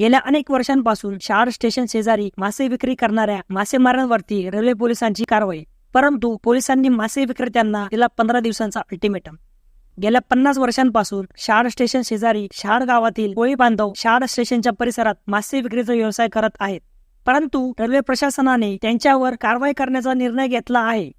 गेल्या अनेक वर्षांपासून शहाड स्टेशन शेजारी मासे विक्री करणाऱ्या मासेमारांवरती रेल्वे पोलिसांची कारवाई. परंतु पोलिसांनी मासे विक्रेत्यांना दिला पंधरा दिवसांचा अल्टिमेटम गेल्या पन्नास वर्षांपासून शहाड स्टेशन शेजारी शहाड गावातील कोळी बांधव शहाड स्टेशनच्या परिसरात मासे विक्रीचा व्यवसाय करत आहेत. परंतु रेल्वे प्रशासनाने त्यांच्यावर कारवाई करण्याचा निर्णय घेतला आहे.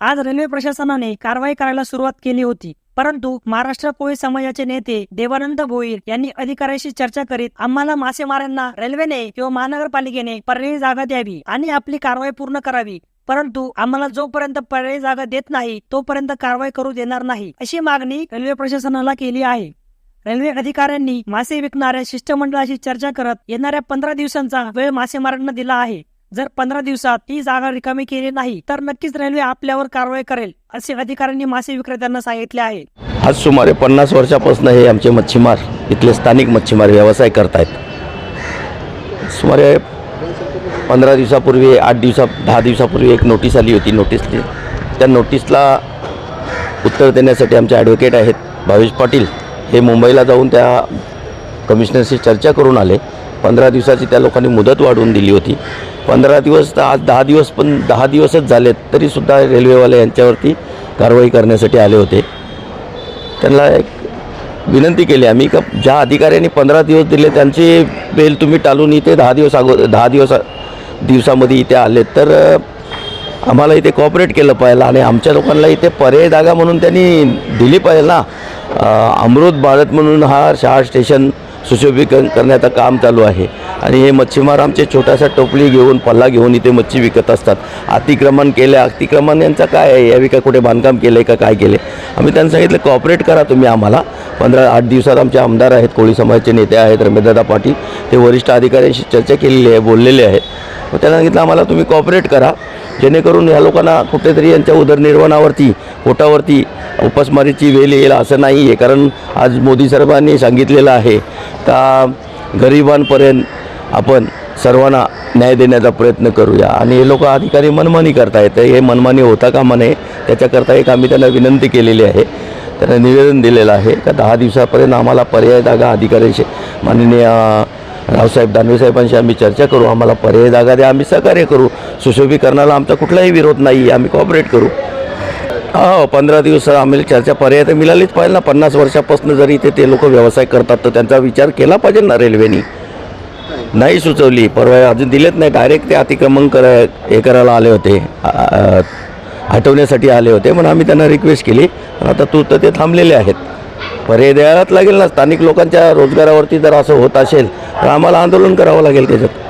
आज रेल्वे प्रशासनाने कारवाई करायला सुरुवात केली होती. परंतु महाराष्ट्र कोळी समाजाचे नेते देवानंद भोईर यांनी अधिकाऱ्यांशी चर्चा करीत आम्हाला मासेमारांना रेल्वेने किंवा महानगरपालिकेने पर्यायी जागा द्यावी आणि आपली कारवाई पूर्ण करावी. परंतु आम्हाला जोपर्यंत पर्यायी जागा देत नाही तोपर्यंत कारवाई करू देणार नाही अशी मागणी रेल्वे प्रशासनाला केली आहे. रेल्वे अधिकाऱ्यांनी मासे विकणाऱ्या शिष्टमंडळाशी चर्चा करत येणाऱ्या पंधरा दिवसांचा वेळ मासेमारांना दिला आहे. जर पंधरा दिवसात ही जागा रिकामी केली नाही तर नक्कीच रेल्वे आपल्यावर कारवाई करेल असे अधिकाऱ्यांनी मासे विक्रेत्यांना सांगितले आहे. आज सुमारे पन्नास वर्षापासून हे आमचे मच्छीमार इथले स्थानिक मच्छीमार व्यवसाय करतायत. सुमारे पंधरा दिवसापूर्वी आठ दिवसा दहा दिवसापूर्वी एक नोटीस आली होती नोटीसली त्या नोटीसला उत्तर देण्यासाठी आमचे ॲडव्होकेट आहेत भावेश पाटील. हे मुंबईला जाऊन त्या कमिशनरशी चर्चा करून आले. पंधरा दिवसाची त्या लोकांनी मुदत वाढवून दिली होती. पंधरा दिवस तर आज दहा दिवस पण दहा दिवसच झालेत तरीसुद्धा रेल्वेवाले यांच्यावरती कारवाई करण्यासाठी आले होते. त्यांना एक विनंती केली आम्ही का ज्या अधिकाऱ्यांनी पंधरा दिवस दिले त्यांची बेल तुम्ही टालून इथे दहा दिवस अगो दहा दिवस दिवसामध्ये इथे आले तर आम्हाला इथे कॉपरेट केलं पाहिजे आणि आमच्या लोकांना इथे पर्याय जागा म्हणून त्यांनी दिली पाहिजे ना. अमृत भारत म्हणून हा शहा स्टेशन सुशोभीकरण करण्याचं काम चालू आहे. आणि हे मच्छीमार आमचे छोटासा टोपली घेऊन पल्ला घेऊन इथे मच्छी विकत असतात. अतिक्रमण केलं. अतिक्रमण यांचं काय आहे? यावी का कुठे बांधकाम केलं आहे का काय केले आम्ही त्यांना सांगितलं कॉपरेट करा तुम्ही आम्हाला. पंधरा आठ दिवसात आमचे आमदार आहेत कोळी समाजाचे नेते आहेत रमेशदादा पाटील ते वरिष्ठ अधिकाऱ्यांशी चर्चा केलेली आहे बोललेले आहेत. मग त्यांना सांगितलं आम्हाला तुम्ही कॉपरेट करा. जेणेकरून ह्या लोकांना कुठेतरी यांच्या उदरनिर्वाहावरती पोटावरती उपासमारीची वेळ येईल असं नाही आहे कारण आज मोदी साहेबांनी सांगितलेलं आहे त्या गरिबांपर्यंत आपण सर्वांना न्याय देण्याचा प्रयत्न करूया. आणि हे लोक अधिकारी मनमानी करतायत हे मनमानी होता कामा नये. त्याच्याकरता एक आम्ही त्यांना विनंती केलेली आहे. त्यांना निवेदन दिलेलं आहे. का दहा दिवसापर्यंत आम्हाला पर्याय जागा अधिकाऱ्यांशी माननीय रावसाहेब दानवे साहेबांशी आम्ही चर्चा करू. आम्हाला पर्याय जागा द्या. आम्ही सहकार्य करू. सुशोभीकरणाला आमचा कुठलाही विरोध नाही आम्ही कॉपरेट करू. हो पंधरा दिवस आम्हाला चर्चा पर्याय तर मिळालीच पाहिजे ना. पन्नास वर्षापासून जरी इथे ते लोक व्यवसाय करतात तर त्यांचा विचार केला पाहिजे ना रेल्वेनी. नाही सुचवली. परवा अजून दिलेत नाही. डायरेक्ट ते अतिक्रमण कर हे करायला आले होते. हटवण्यासाठी आले होते. म्हणून आम्ही त्यांना रिक्वेस्ट केली. पण आता तू तर ते थांबलेले आहेत. पर्याय द्यायलाच लागेल ना. स्थानिक लोकांच्या रोजगारावरती जर असं होत असेल तर आम्हाला आंदोलन करावं लागेल त्याच्यात.